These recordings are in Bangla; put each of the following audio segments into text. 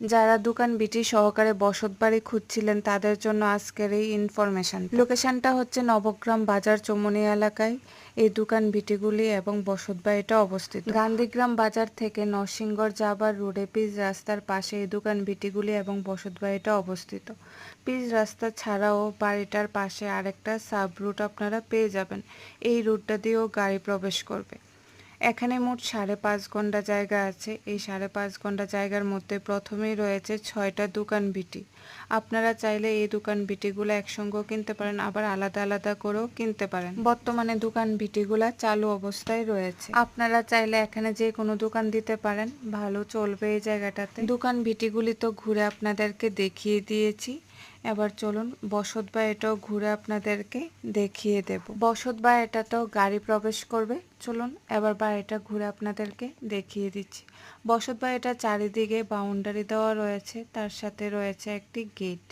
যারা দোকান বিটি সহকারে বসত বাড়ি খুঁজছিলেন, তাদের জন্য আজকের এই ইনফরমেশন লোকেশনটা হচ্ছে নবগ্রাম বাজার চমনি এলাকায়। এই দোকান বিটিগুলি এবং বসত বাড়িটা অবস্থিত। গান্ধীগ্রাম বাজার থেকে নরসিংগড় যাবার রোডে পিচ রাস্তার পাশে এই দোকান বিটিগুলি এবং বসত বাড়িটা অবস্থিত। পিচ রাস্তা ছাড়াও বাড়িটার পাশে আরেকটা সাব রুট আপনারা পেয়ে যাবেন। এই রুটটা দিয়েও গাড়ি প্রবেশ করবে। এখানে মোট সাড়ে পাঁচ ঘণ্টা জায়গা আছে। এই সাড়ে পাঁচ ঘণ্টা জায়গার মধ্যে প্রথমেই রয়েছে ছয়টা দোকান বিটি। আপনারা চাইলে এই দোকান বিটিগুলো একসঙ্গেও কিনতে পারেন, আবার আলাদা আলাদা করেও কিনতে পারেন। বর্তমানে দোকান বিটিগুলা চালু অবস্থায় রয়েছে। আপনারা চাইলে এখানে যে কোনো দোকান দিতে পারেন, ভালো চলবে এই জায়গাটাতে। দোকান বিটিগুলি তো ঘুরে আপনাদেরকে দেখিয়ে দিয়েছি। এবার চলুন বসত এটাও ঘুরে আপনাদেরকে দেখিয়ে দেব। বসত এটাতেও গাড়ি প্রবেশ করবে। চলুন এবার বাড়িটা ঘুরে আপনাদেরকে দেখিয়ে দিচ্ছি। বসত এটা চারিদিকে বাউন্ডারি দেওয়া রয়েছে, তার সাথে রয়েছে একটি গেট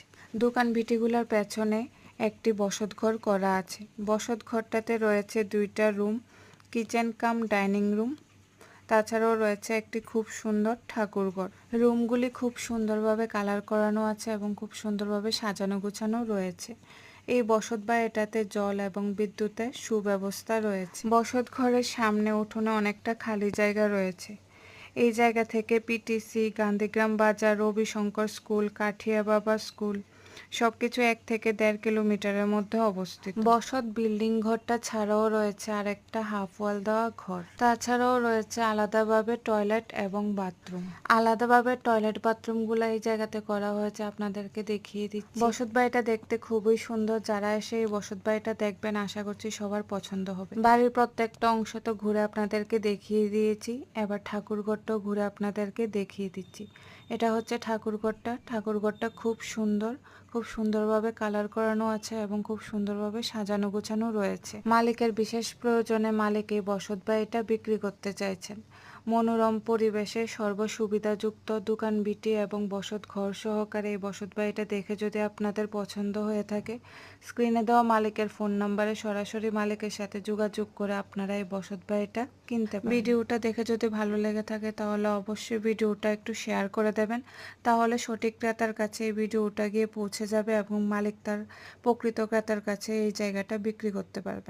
দোকান ভিটিগুলোর পেছনে একটি বসত ঘর করা আছে। বসত ঘরটাতে রয়েছে দুইটা room kitchen cum dining room তাছাড়াও রয়েছে একটি খুব সুন্দর ঠাকুরঘর। রুমগুলি খুব সুন্দরভাবে কালার করানো আছে এবং খুব সুন্দরভাবে সাজানো গোছানো রয়েছে। এই বসত বা এটাতে জল এবং বিদ্যুতের সুব্যবস্থা রয়েছে। বসত ঘরের সামনে উঠোনে অনেকটা খালি জায়গা রয়েছে। এই জায়গা থেকে পিটিসি গান্ধীগ্রাম বাজার, রবিশঙ্কর স্কুল কাঠিয়া বাবা স্কুল সবকিছু এক থেকে দেড় কিলোমিটারের মধ্যে অবস্থিত। বসত বিল্ডিং ঘরটা ছাড়াও রয়েছে আরেকটা হাফ ওয়াল দেওয়া ঘর। তাছাড়াও রয়েছে আলাদাভাবে টয়লেট এবং বাথরুম। আলাদাভাবে টয়লেট বাথরুমগুলো এই জায়গাতে করা হয়েছে, আপনাদেরকে দেখিয়ে দিচ্ছি। বসত বাড়িটা দেখতে খুবই সুন্দর, যারা এসে এই বসত বাড়িটা দেখবেন, আশা করছি সবার পছন্দ হবে। বাড়ির প্রত্যেকটা অংশ তো ঘুরে আপনাদেরকে দেখিয়ে দিয়েছি, এবার ঠাকুরঘরটাও ঘুরে আপনাদেরকে দেখিয়ে দিচ্ছি। এটা হচ্ছে ঠাকুরঘরটা। ঠাকুরঘরটা খুব সুন্দর খুব সুন্দরভাবে কালার করানো আছে এবং খুব সুন্দরভাবে সাজানো গোছানো রয়েছে। মালিকের বিশেষ প্রয়োজনে মালিক এই বসত বাড়িটা বিক্রি করতে চাইছেন। মনোরম পরিবেশে সর্বসুবিধাযুক্ত দোকান বিটি এবং বসত ঘর সহকারে এই বসত বাড়িটা দেখে যদি আপনাদের পছন্দ হয়ে থাকে, স্ক্রিনে দেওয়া মালিকের ফোন নাম্বারে সরাসরি মালিকের সাথে যোগাযোগ করে আপনারা এই বসত বাড়িটা কিনতে ভিডিওটা দেখে যদি ভালো লেগে থাকে তাহলে অবশ্যই ভিডিওটা একটু শেয়ার করে দেবেন। তাহলে সঠিক ক্রেতার কাছে এই ভিডিওটা গিয়ে পৌঁছে যাবে এবং মালিক তার প্রকৃত ক্রেতার কাছে এই জায়গাটা বিক্রি করতে পারবেন।